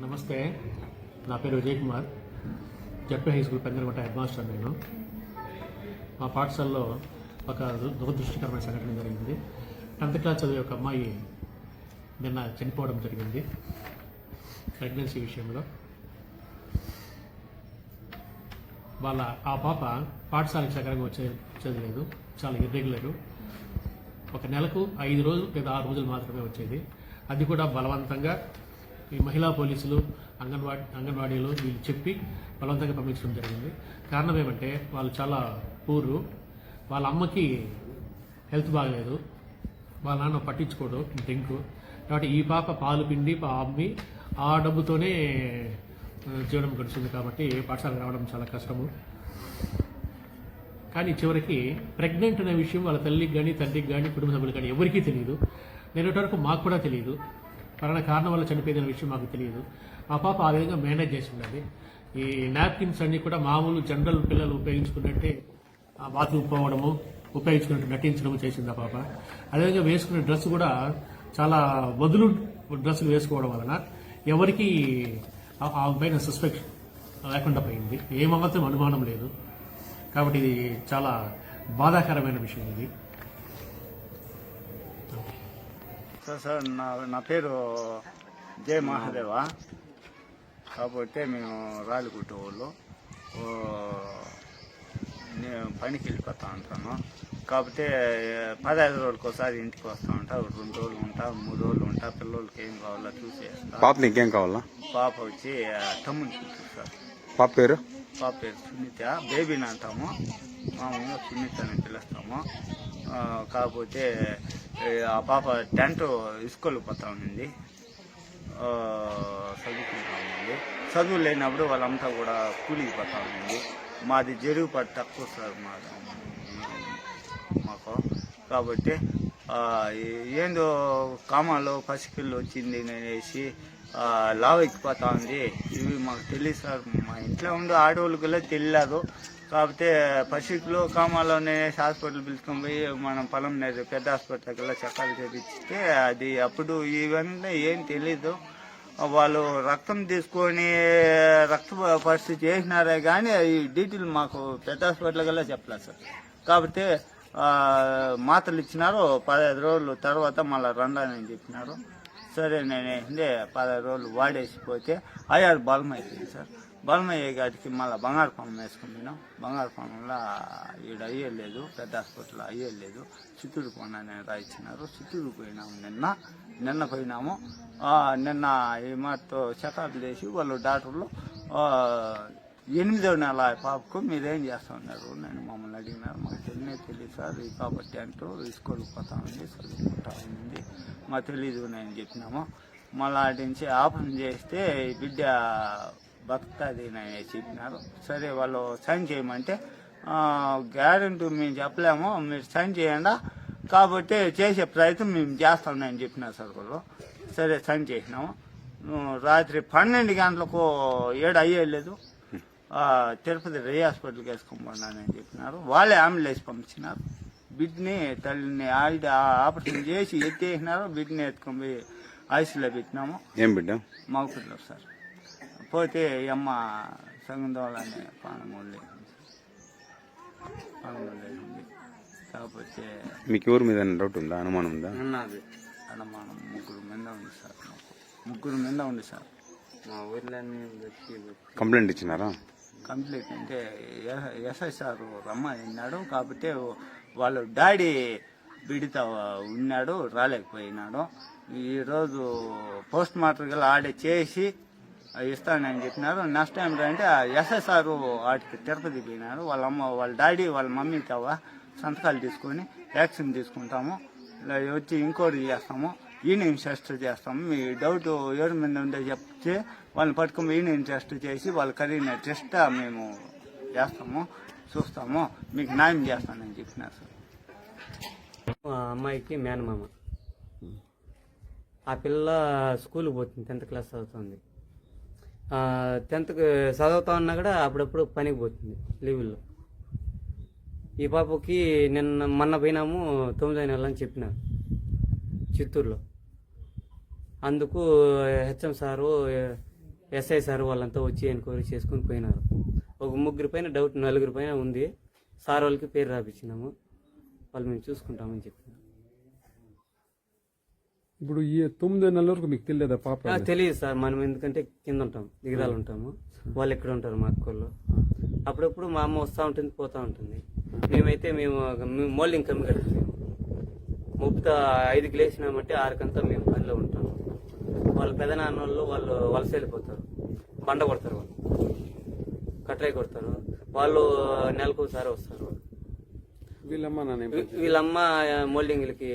నమస్తే నా పేరు Vijay Kumar. ZP high school Pendaragotta head master నేను. మా పాఠశాలలో ఒక దురదృష్టకరమైన సంఘటన జరిగింది. టెన్త్ క్లాస్ చదివే ఒక అమ్మాయి నిన్న చనిపోవడం జరిగింది ప్రెగ్నెన్సీ విషయంలో. వాళ్ళ ఆ పాప పాఠశాలకు సకరంగా వచ్చే చదివలేదు చాలా ఇర్రెగ్యులరు. ఒక నెలకు ఐదు రోజులు లేదా ఆరు రోజులు మాత్రమే వచ్చేది. అది కూడా బలవంతంగా ఈ మహిళా పోలీసులు అంగన్వాడీ అంగన్వాడీలు వీళ్ళు చెప్పి బలవంతంగా పంపించడం జరిగింది. కారణం ఏమంటే వాళ్ళు చాలా పూరు. వాళ్ళ అమ్మకి హెల్త్ బాగలేదు. వాళ్ళ నాన్న పట్టించుకోడు డ్రింక్ కాబట్టి ఈ పాప పాలు పిండి పా- అమ్మి ఆ డబ్బుతోనే జీవనం గడుస్తుంది కాబట్టి పాఠశాలకు రావడం చాలా కష్టము. కానీ చివరికి ప్రెగ్నెంట్ అనే విషయం వాళ్ళ తల్లికి కానీ తండ్రికి కానీ కుటుంబ సభ్యులకు కానీ ఎవరికీ తెలియదు. నేనటి వరకు మాకు కూడా తెలియదు. పలానా కారణం వల్ల చనిపోయిందనే విషయం మాకు తెలియదు. ఆ పాప ఆ విధంగా మేనేజ్ చేసి ఉన్నది ఈ నాప్కిన్స్ అన్ని కూడా మామూలు జనరల్ పిల్లలు ఉపయోగించుకున్నట్టే ఆ బాత్రూమ్ పోవడము ఉపయోగించుకున్నట్టు నటించడము చేసింది ఆ పాప. అదేవిధంగా వేసుకునే డ్రెస్ కూడా చాలా వదులు డ్రెస్సులు వేసుకోవడం వలన ఎవరికి ఆ ఆ పైన సస్పెక్షన్ లేకుండా పోయింది. ఏమాత్రం అనుమానం లేదు. కాబట్టి ఇది చాలా బాధాకరమైన విషయం ఇది. సార్ సార్ నా నా పేరు జయ మహాదేవ. కాకపోతే మేము రాలిగుట్ట వాళ్ళు నేను పనికి వెళ్ళిపోతా ఉంటాను. కాకపోతే పదహైదు రోజులకు ఒకసారి ఇంటికి వస్తూ ఉంటా రెండు రోజులు ఉంటా మూడు రోజులు ఉంటా పిల్లలకి ఏం కావాలో చూసేస్తా. పాప నీకేం కావాలా? పాప వచ్చి తమ్ముని సార్. పాప పేరు? పాప పేరు సునీత బేబీని అంటాము. మామూలుగా సునీత అని పిలుస్తాము. కాకపోతే ఆ పాప టెన్త్ స్కూల్ పోతా ఉంది చదువుకుంటా ఉంది చదువు లేనప్పుడు వాళ్ళంతా కూడా కూలికి పోతా ఉండింది. మాది జరుగు పడి తక్కువ సార్ మాది. మాకు. కాబట్టి ఏందో కామాలో పసికిళ్ళు వచ్చింది అనేసి లావ్ ఎక్కిపోతా ఉంది. ఇవి మాకు తెలియదు సార్. మా ఇంట్లో ఉండే ఆడవాళ్ళకి తెలియదు. కాకపోతే పసిఫిక్లో కామాలోనే హాస్పిటల్ పిలుచుకొని పోయి మనం పొలం నేరు పెద్ద హాస్పిటల్కి వెళ్ళి చక్కాలు అది అప్పుడు ఇవన్నీ ఏం తెలీదు. వాళ్ళు రక్తం తీసుకొని రక్త పరిస్థితి చేసినారే కానీ ఈ డీటెయిల్ మాకు పెద్ద హాస్పిటల్ కల్లా చెప్పలేదు సార్. కాకపోతే మాత్రలు ఇచ్చినారు పదహైదు రోజులు తర్వాత మళ్ళీ రండానని చెప్పినారు. సరే నేను పదహైదు రోజులు వాడేసిపోతే అయ్యారు బలం అయిపోయింది సార్. బలమయ్య గారికి మళ్ళీ బంగారు పొలం వేసుకుంటున్నాం. బంగారు పొలంలో ఈడ అయ్యలేదు పెద్ద హాస్పిటల్ అయ్యలేదు చిత్తూరు పోనా రాయించినారు చిత్తూరు పోయినాము నిన్న. నిన్న పోయినాము. నిన్న ఈ మాతో చెకప్ చేసి వాళ్ళు డాక్టర్లు ఎనిమిదో నెల పాపకు మీరేం చేస్తా ఉన్నారు నేను మమ్మల్ని అడిగినారు. మాకు తెలియనే తెలియదు సార్. ఈ పాప టెన్త్ స్కూల్కి పోతా ఉంది చదువుకుంటా ఉంది. మాకు తెలీదు నేను చెప్పినాము. మళ్ళీ అటు నుంచి ఆపరేషన్ చేస్తే బిడ్డ బతుకుతుంది అని చెప్పినారు. సరే వాళ్ళు సైన్ చేయమంటే గ్యారెంటీ మేము చెప్పలేము మీరు సైన్ చేయండి? కాబట్టి చేసే ప్రయత్నం మేము చేస్తామని చెప్పినారు సార్ వాళ్ళు. సరే సైన్ చేసినాము. రాత్రి పన్నెండు గంటలకు ఏడు అయ్యేలేదు. ఆ, తిరుపతి రే హాస్పిటల్కి వేసుకోమన్నానని చెప్పినారు. వాళ్ళే అంబులెన్స్ పంపించినారు. బిడ్ని తల్లిని ఆవిడ ఆపరేషన్ చేసి ఎత్తేసినారు. బిడ్ని ఎత్తుకొని పోయి ఐసీలో పెట్టినాము. ఏం బిడ్డ? మగపిల్లలు సార్. పోతే అమ్మ సంగందోళని పానమూలి పానమూలి కాకపోతే మీకు ఎవరి మీద డౌట్ ఉందా? అనుమానం ఉందా? ఉన్నది అనుమానం. ముగ్గురు మీద ఉంది సార్ మాకు. ముగ్గురు మీద ఉంది సార్. మా వెతికి కంప్లైంట్ ఇచ్చినారా? కంప్లీట్ అంటే ఎస్ఐసార్ రమ్మ అన్నాడు కాకపోతే వాళ్ళ డాడీ బిడిత ఉన్నాడు రాలేకపోయినాడు. ఈరోజు పోస్ట్ మార్టం గల ఆడే చేసి ఇస్తానని చెప్పినారు. నెక్స్ట్ టైం అంటే ఎస్ఎస్ఆర్ వాటికి తిరుపతి పోయినారు. వాళ్ళ అమ్మ వాళ్ళ డాడీ వాళ్ళ మమ్మీ తవ్వ సంతకాలు తీసుకొని వ్యాక్సిన్ తీసుకుంటాము. వచ్చి ఇంకోటి చేస్తాము. ఈవినింగ్ టెస్ట్ చేస్తాము. మీ డౌట్ ఎవరి మీద ఉందో చెప్తే వాళ్ళని పట్టుకుని ఈవినింగ్ టెస్ట్ చేసి వాళ్ళ కరిగిన టెస్ట్ మేము చేస్తాము చూస్తాము. మీకు న్యాయం చేస్తానని చెప్పినారు సార్. అమ్మాయికి మేనమామ. ఆ పిల్ల స్కూల్కి పోతుంది టెన్త్ క్లాస్ చదువుతుంది. టెన్త్ చదువుతా ఉన్నా కూడా అప్పుడప్పుడు పనికి పోతుంది లీవుల్లో ఈ పాపకి నిన్న మొన్న పోయినాము తొమ్మిదో నెల అని చెప్పినారు చిత్తూరులో. అందుకు హెచ్ఎం సారు ఎస్ఐ సార్ వాళ్ళంతా వచ్చి ఎంక్వైరీ చేసుకుని పోయినారు. ఒక ముగ్గురు పైన డౌట్ నలుగురు పైన ఉంది. సార్ వాళ్ళకి పేరు రాపించినాము వాళ్ళు మేము చూసుకుంటామని చెప్పినారు. ఇప్పుడు ఈ తొమ్మిదో నెలల వరకు మీకు తెలియదా పాప తెలియదు సార్. మనం ఎందుకంటే కింద ఉంటాం దిగదాలు ఉంటాము. వాళ్ళు ఎక్కడ ఉంటారు మా అక్కళ్ళు? అప్పుడప్పుడు మా అమ్మ వస్తూ ఉంటుంది పోతూ ఉంటుంది. మేమైతే మేము మోల్డింగ్ కమ్మి కడుతున్నాము ముప్త ఐదుకి లేచినామంటే ఆరుకంతా మేము పనిలో ఉంటాము వాళ్ళ పెదనాన్న వాళ్ళు వాళ్ళు వలస వెళ్ళిపోతారు బండ కొడతారు వాళ్ళు. కట్రాయి కొడతారు. వాళ్ళు నెలకు ఒకసారి వస్తారు. వీళ్ళమ్మ? వీళ్ళమ్మ మోల్డింగ్లకి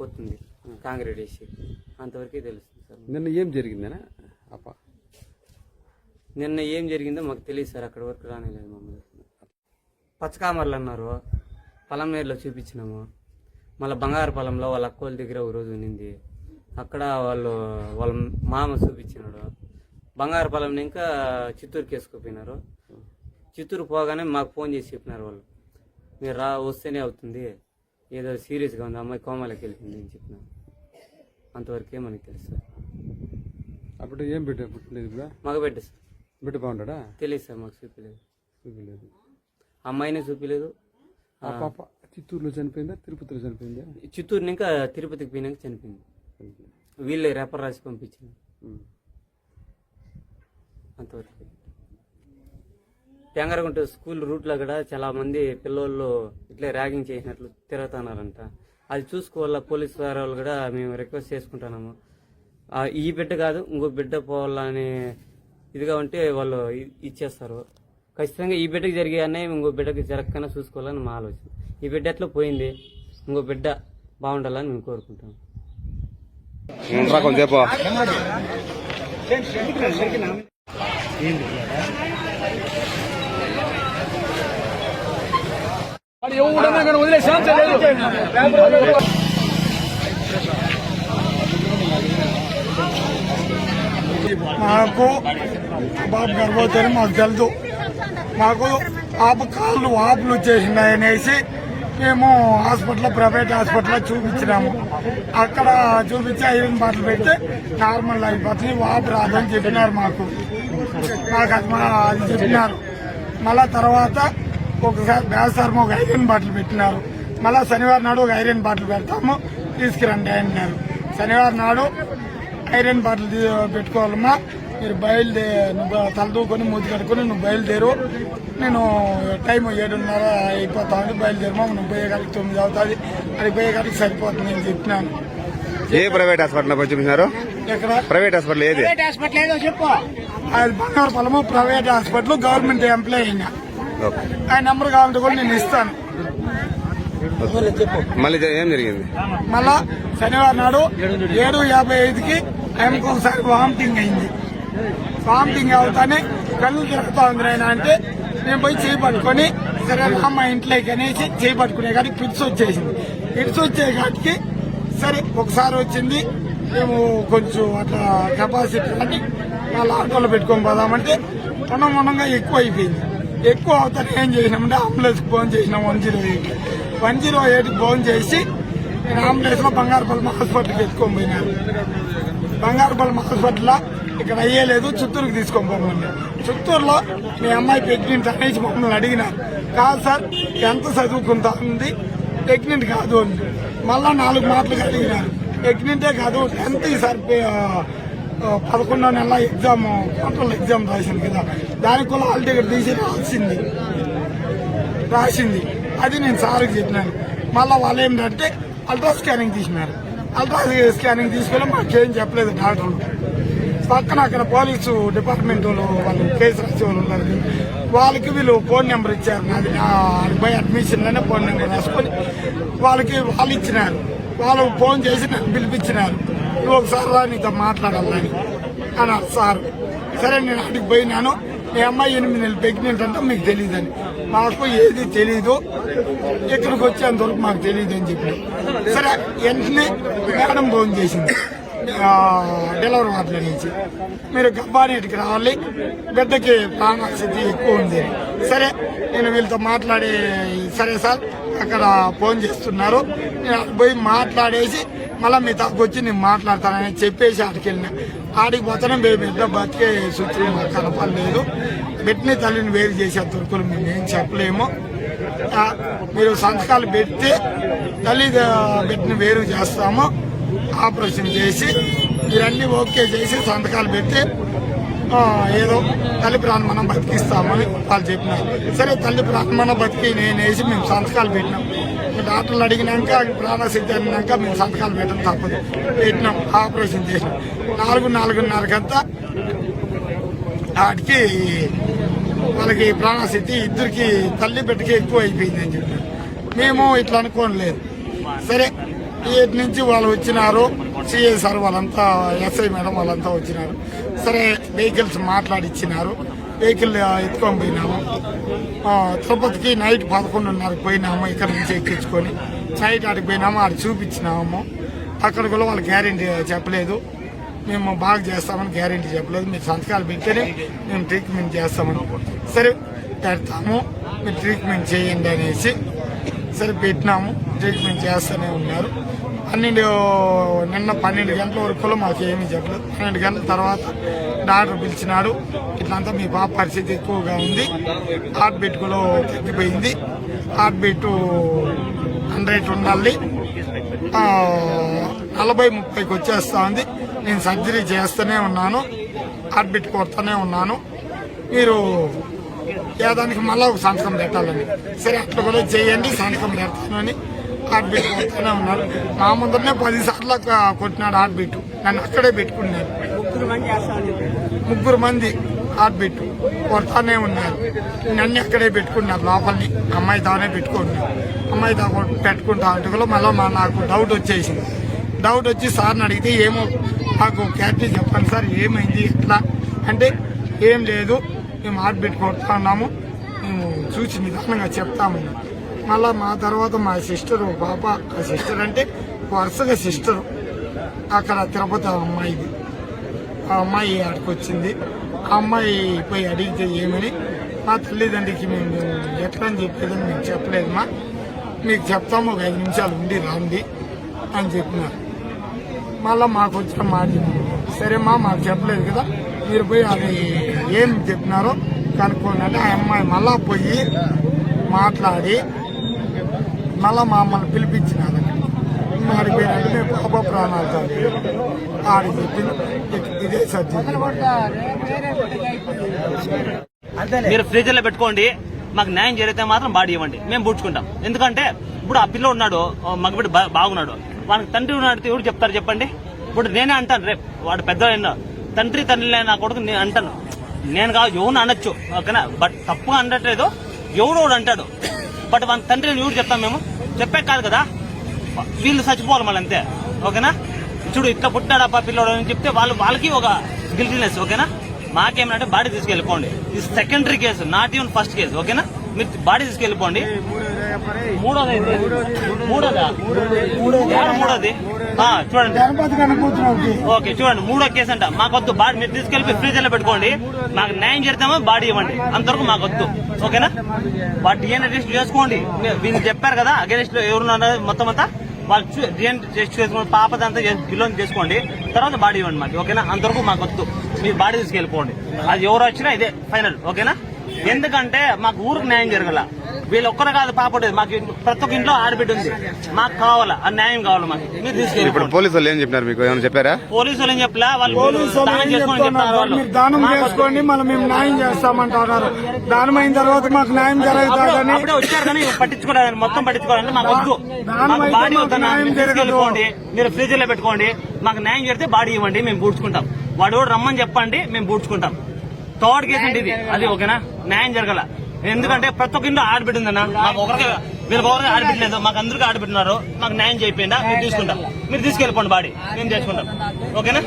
పోతుంది. కాంక్రీట్ వేసి అంతవరకే తెలుస్తుంది సార్. నిన్న ఏం జరిగిందనా? అప్ప. నిన్న ఏం జరిగిందో మాకు తెలియదు సార్. అక్కడ వరకు రానిలేదు మమ్మల్ని. పచ్చకామర్లు అన్నారు. పొలంనేరులో చూపించినాము. మళ్ళీ బంగారు పొలంలో వాళ్ళ అక్క వాళ్ళ దగ్గర ఒక రోజు ఉన్నింది. అక్కడ వాళ్ళు వాళ్ళ మామ చూపించినాడు. బంగారు పొలం ఇంకా చిత్తూరుకి వేసుకుపోయినారు. చిత్తూరు పోగానే మాకు ఫోన్ చేసి చెప్పినారు వాళ్ళు. మీరు రా వస్తేనే అవుతుంది. ఏదో సీరియస్గా ఉంది అమ్మాయి కోమాలోకి వెళ్ళింది అని చెప్పినారు అంతవరకే మనకి తెలుసు. సార్ అప్పుడు ఏం బిడ్డ పుట్టలేదు ఇప్పుడు మగబిడ్డ సార్. బిడ్డ బాగుంటాడా? తెలియదు సార్ మాకు చూపించలేదు చూపలేదు. అమ్మాయిని చూపించలేదు ఆ పాప చిత్తూరులో చనిపోయిందా? తిరుపతిలో చనిపోయిందా? చిత్తూరు ఇంకా తిరుపతికి పోయినాక చనిపోయింది. వీళ్ళే రెపర్ రాసి పంపించింది. అంతవరకు. టెంగరగుంట స్కూల్ రూట్లో కూడా చాలా మంది పిల్లోళ్ళు ఇట్లా ర్యాగింగ్ చేసినట్లు తిరుగుతున్నారంట. అది చూసుకోవాల పోలీస్ వారి వాళ్ళు కూడా మేము రిక్వెస్ట్ చేసుకుంటున్నాము. ఈ బిడ్డ కాదు ఇంకో బిడ్డ పోవాలని ఇదిగా ఉంటే వాళ్ళు ఇచ్చేస్తారు. ఖచ్చితంగా ఈ బిడ్డకి జరిగే అన్యాయం ఇంకో బిడ్డకి జరగకుండా చూసుకోవాలని మా ఆలోచన. ఈ బిడ్డ ఎట్లా పోయింది ఇంకో బిడ్డ బాగుండాలని మేము కోరుకుంటాం. ఉండరా మాకు బాబు గర్భవతి మాకు తెలుసు. మాకు ఆపు కాళ్ళు వాపులు వచ్చేసినాయనేసి మేము హాస్పిటల్ ప్రైవేట్ హాస్పిటల్లో చూపించినాము. అక్కడ చూపించి ఐరన్ బాటిల్ పెడితే నార్మల్ అయిపోతుంది వాపు రాదని చెప్పినారు మాకు. మాకు అది చెప్పినారు మళ్ళా తర్వాత ఒకసారి వేస్తారు ఒక ఐరన్ బాటిల్ పెట్టినారు. మళ్ళా శనివారం నాడు ఒక ఐరన్ బాటిల్ పెడతాము తీసుకురండి అన్నారు. శనివారం నాడు ఐరన్ బాటిల్ పెట్టుకోవాలమ్మా మీరు బయలుదే నువ్వు తలదూకొని మూతి కట్టుకొని నువ్వు బయలుదేరు. నేను టైం ఏడున్నర అయిపోతా ఉంది బయలుదేరమా నువ్వు పోయేగాడికి తొమ్మిది అవుతుంది అది పోయేగాడికి సరిపోతుంది నేను చెప్పినాను. ఏ ప్రైవేట్ హాస్పిటల్ చూపించినారు ఎక్కడ? ప్రైవేట్ హాస్పిటల్ ఏది? బంగారు పొలము ప్రైవేట్ హాస్పిటల్ గవర్నమెంట్ ఎంప్లాయీ అయినా ఓకే. ఆ నెంబర్ కావాలంటే కూడా నేను ఇస్తాను. మళ్ళీ ఏం జరిగింది? మళ్ళా శనివారం నాడు ఏడు యాభై ఐదుకి ఆమెకు ఒకసారి వామిటింగ్ అయింది. వామిటింగ్ అవుతానే కళ్ళు తిరుగుతా ఉంది ఆయన అంటే నేను పోయి చేయి పట్టుకొని సరే అమ్మ ఇంట్లోకి అనేసి చేయి పట్టుకునే కాడికి పిట్స్ వచ్చేసింది. పిట్స్ వచ్చే కాడికి సరే ఒకసారి వచ్చింది. మేము కొంచెం అట్లా కెపాసిటీ అంటే వాళ్ళ ఆటోలో పెట్టుకొని పోదామంటే మనం మనంగా ఎక్కువ అయిపోయింది. ఎక్కువ అవుతాను ఏం చేసినామంటే అంబులెన్స్కి ఫోన్ చేసినాం one zero eight. One zero ఎయిట్కి ఫోన్ చేసి నేను అంబులెన్స్లో బంగారుపల్లి హాస్పిటల్కి ఎత్తుకొని పోయినాను బంగారుపల్లి హాస్పిటల్లో ఇక్కడ అయ్యేలేదు చిత్తూరుకి తీసుకొని పోమని చిత్తూరులో మీ అమ్మాయి ప్రెగ్నెంట్ అనేసి మమ్మల్ని అడిగినారు కాదు సార్ ఎంత చదువుకుంటా ఉంది? ప్రెగ్నెంట్ కాదు అని. మళ్ళా నాలుగు మాటలు అడిగినారు ఎగ్నింటే కాదు టెన్త్ ఈసారి పదకొండో నెల ఎగ్జామ్ కంట్రోల్ ఎగ్జామ్ రాసింది కదా. దానికి కూడా హాల్ టికెట్ తీసి రాసింది. రాసింది. అది నేను సార్కి చెప్పినాను. మళ్ళీ వాళ్ళు ఏంటంటే అల్ట్రా స్కానింగ్ తీసినారు. అల్ట్రా స్కానింగ్ తీసుకెళ్ళి మాకేం చెప్పలేదు డాక్టర్లు పక్కన అక్కడ పోలీసు డిపార్ట్మెంట్ వాళ్ళు వాళ్ళు కేసు రాసే వాళ్ళు ఉన్నారు. వాళ్ళకి వీళ్ళు ఫోన్ నెంబర్ ఇచ్చారు. నాది నా అడ్మిషన్లోనే ఫోన్ నెంబర్ రాసుకొని వాళ్ళకి వాళ్ళు ఇచ్చినారు. వాళ్ళకు ఫోన్ చేసి నన్ను పిలిపించినారు. నువ్వు ఒకసారి రా నీతో మాట్లాడాలని. అన్నారు సార్ సరే నేను అక్కడికి పోయినాను. మీ అమ్మాయి ఎనిమిది నెలలు ప్రెగ్నెంట్ అంటే మీకు తెలియదని మాకు ఏది తెలీదు. ఇక్కడికి వచ్చేంత వరకు మాకు తెలియదు అని చెప్పి. సరే వెంటనే మేడం ఫోన్ చేసింది. డెలివరీ వార్డుల నుంచి. మీరు గబ్బానీటికి రావాలి. బిడ్డకి ప్రాణస్థితి ఎక్కువ ఉంది. సరే నేను వీళ్ళతో మాట్లాడి సరే సార్ అక్కడ ఫోన్ చేస్తున్నారు. నేను పోయి మాట్లాడేసి మళ్ళీ మీ తగ్గు వచ్చి నేను మాట్లాడతానని చెప్పేసి ఆడికి వెళ్ళిన. ఆడికి పోతానే మేము బిడ్డ బతికే సూచన మాకు కనపడలేదు. బిడ్డని తల్లిని వేరు చేసే దొరుకులు మేము ఏం చెప్పలేము. మీరు సంతకాలు పెడితే తల్లి బిడ్డను బిడ్డని వేరు చేస్తాము. ఆపరేషన్ చేసి మీరన్నీ ఓకే చేసి సంతకాలు పెడితే ఏదో తల్లి ప్రాణం మనం బతికిస్తామని వాళ్ళు చెప్పినారు. సరే తల్లి ప్రాణం మనం బతికి నేను వేసి మేము సంతకాలు పెట్టినాం. డాక్టర్లు అడిగినాక ప్రాణశక్తి అడిగినాక మేము సంతకాలు పెట్టడం తప్పదు. పెట్టినాం ఆపరేషన్ చేసినాం. నాలుగు నాలుగున్నరకంతా వాటికి వాళ్ళకి ప్రాణశక్తి ఇద్దరికి తల్లి బిడ్డకి ఎక్కువ అయిపోయింది అని చెప్పారు మేము ఇట్లా అనుకోలేదు సరే ఇటు నుంచి వాళ్ళు వచ్చినారు సిఐ సార్ వాళ్ళంతా ఎస్ఐ మేడం వాళ్ళంతా వచ్చినారు. సరే వెహికల్స్ మాట్లాడిచ్చినారు. వెహికల్ ఎత్తుకొని పోయినాము. తిరుపతికి నైట్ పదకొండున్నరకు పోయినాము ఇక్కడ నుంచి ఎక్కించుకొని. నైట్ ఆడికి పోయినాము ఆడికి చూపించినాము. అక్కడ కూడా వాళ్ళు గ్యారెంటీ చెప్పలేదు. మేము బాగా చేస్తామని గ్యారెంటీ చెప్పలేదు. మీరు సంతకాలు పెట్టేనే మేము ట్రీట్మెంట్ చేస్తామని. సరే పెడతాము. మీరు ట్రీట్మెంట్ చేయండి అనేసి సరే పెట్టినాము. ట్రీట్మెంట్ చేస్తూనే ఉన్నారు. పన్నెండు నిన్న పన్నెండు గంటల వరకు మాకు ఏమీ చెప్పలేదు. పన్నెండు గంటల తర్వాత డాక్టర్ పిలిచినాడు. ఇట్లంతా మీ పాప పరిస్థితి ఎక్కువగా ఉంది. హార్ట్ బీట్ కూడా తగ్గిపోయింది. హార్ట్ బీట్ హండ్రెడ్ ఉండాలి. నలభై ముప్పైకి వచ్చేస్తా ఉంది. నేను సర్జరీ చేస్తూనే ఉన్నాను. అడ్మిట్ కొడుతూనే ఉన్నాను. మీరు ఏదానికి మళ్ళీ ఒక సంతకం పెట్టాలని. సరే అట్లా కూడా చేయండి సంతకం పెడతానని హార్ట్బీట్ కొడుతూనే ఉన్నారు నా ముందరనే పది సార్లు కొట్టినాడు హార్ట్బీట్ నన్ను అక్కడే పెట్టుకున్నాను ముగ్గురు మంది హార్ట్బీట్ కొడతానే ఉన్నారు. నన్ను అక్కడే పెట్టుకున్నారు. లోపలిని అమ్మాయి తానే పెట్టుకున్నారు. అమ్మాయి తా పెట్టుకుంటా అంటే కూడా మళ్ళీ మా నాకు డౌట్ వచ్చేసింది. డౌట్ వచ్చి సార్ని అడిగితే ఏమో నాకు క్యారెక్టర్ చెప్పండి సార్ ఏమైంది ఎట్లా? అంటే ఏం లేదు మేము హార్ట్బీట్ కొడుతా ఉన్నాము మేము చూసి నిదానంగా చెప్తాము. మళ్ళా మా తర్వాత మా సిస్టర్ పాప ఆ సిస్టర్ అంటే వరుసగా సిస్టరు అక్కడ తిరుపతి అమ్మాయిది. ఆ అమ్మాయి అక్కడికి వచ్చింది ఆ అమ్మాయి పోయి అడిగితే ఏమని మా తల్లిదండ్రికి మేము ఎట్లా అని చెప్పేదని మేము చెప్పలేదమ్మా. మీకు చెప్తాము ఒక ఐదు నిమిషాలు ఉండి రండి అని చెప్పినారు. మళ్ళా మాకు వచ్చిన మాట సరేమ్మా మాకు చెప్పలేదు కదా. మీరు పోయి అది ఏం చెప్పినారో కనుక్కోనంటే ఆ అమ్మాయి మళ్ళా పోయి మాట్లాడి మళ్ళా మమ్మల్ని పిలిపించినారు మేము పాప ప్రాణాలతో ఆడి చెప్పింది. ఇదే సర్జరీ మీరు ఫ్రీజర్లో పెట్టుకోండి. మాకు న్యాయం జరిగితే మాత్రం బాడీ ఇవ్వండి. మేము పూడ్చుకుంటాం ఎందుకంటే ఇప్పుడు ఆ పిల్ల ఉన్నాడు మగబిడ్డ బా- బాగున్నాడు. వానికి తండ్రి ఉన్నాడు ఎవరు చెప్తారు చెప్పండి? ఇప్పుడు నేనే అంటాను రేపు వాడు పెద్ద తండ్రి తండ్రి లేని నా కొడుకు నేను అంటాను. నేను కాదు ఎవరు అనొచ్చు ఓకేనా? బట్ తప్పుగా అనట్లేదు. ఎవడు ఒకడు అంటాడు. బట్ వాళ్ళ తండ్రిని ఎవరు చెప్తాం మేము? చెప్పే కాదు కదా? వీళ్ళు చచ్చిపోవాలి మళ్ళీ అంతే. ఓకేనా? చూడు ఇట్లా పుట్టాడు అప్ప పిల్లోడు అని చెప్తే వాళ్ళు వాళ్ళకి ఒక గిల్టీనెస్ ఓకేనా? మాకేమంటే బాడీ తీసుకెళ్ళిపోండి. ఇది secondary case not even first case ఓకేనా? మీరు బాడీ తీసుకెళ్ళిపోండి. మూడోది మూడోదా మూడోది? చూడండి. ఓకే చూడండి. మూడో కేసు అంట. మాకొద్దు బాడీ మీరు తీసుకెళ్ళి ఫ్రీజర్లో పెట్టుకోండి. మాకు న్యాయం చేస్తామో బాడీ ఇవ్వండి. అంతవరకు మాకు వద్దు. ఓకేనా? వాటి డిఎన్ఏ టెస్ట్ చేసుకోండి. మీ- వీళ్ళు చెప్పారు కదా అగేనెస్ట్లో ఎవరున్నారో మొత్తం అంతా. వాళ్ళు డిఎన్ఏ టెస్ట్ చేసుకోండి. పాపదంతా బిలో చేసుకోండి. తర్వాత బాడీ ఇవ్వండి మాకు. ఓకేనా? అంతవరకు మాకు వద్దు. మీరు బాడీ తీసుకెళ్ళిపోండి. అది ఎవరు వచ్చినా ఇదే ఫైనల్. ఓకేనా? ఎందుకంటే మాకు ఊరికి న్యాయం జరగల. వీళ్ళు ఒక్కరు కాదు పాపడేది మాకు ప్రతి ఒక్క ఇంట్లో ఆడబిడ్డ ఉంది. మాకు కావాలా? ఆ న్యాయం కావాలి మాకు? మీరు ఇప్పుడు తీసుకెళ్ళిపోండి పోలీసు వాళ్ళు ఏం చెప్పినారు మీకు? ఏమైనా చెప్పారా? పోలీసు వాళ్ళు ఏం చెప్పలా? వాళ్ళు దానం ఏం చేసుకోమని చెప్తున్నారు చెప్తారు వాళ్ళు మీరు దానం మాకు వద్దు. చేసుకోండి మళ్ళీ మేము న్యాయం చేస్తామంటున్నారు దానం అయిన తర్వాత మాకు న్యాయం జరుగుతుందని అప్పుడే వచ్చారు కానీ పట్టించుకోవడానికి మొత్తం పట్టించుకోవాలంటే మాకు వద్దు. దానం మాకు అయితే బాడీ వద్దన్నా న్యాయం మీరు జరగదు. తీసుకెళ్ళిపోండి మీరు ఫ్రిడ్జ్లో పెట్టుకోండి. మాకు న్యాయం జరిగితే బాడీ ఇవ్వండి. మేము పూడ్చుకుంటాం. వాడు కూడా రమ్మని చెప్పండి. మేము పూడ్చుకుంటాం. థర్డ్ కేసు ఇది. అది ఓకేనా? న్యాయం జరగల. ఎందుకంటే ప్రతి ఒక్క ఇంట్లో ఆడబిడ్డ ఉందన్న. మాకు ఒకరికి వీళ్ళకి ఒకరికి మాకు అందరికీ ఆడబిట్టున్నారు మాకు న్యాయం చేయిపోయిందా? మీరు తీసుకుంటాం మీరు తీసుకెళ్ళిపోండి బాడీ. మేము చేసుకుంటాం. ఓకేనా?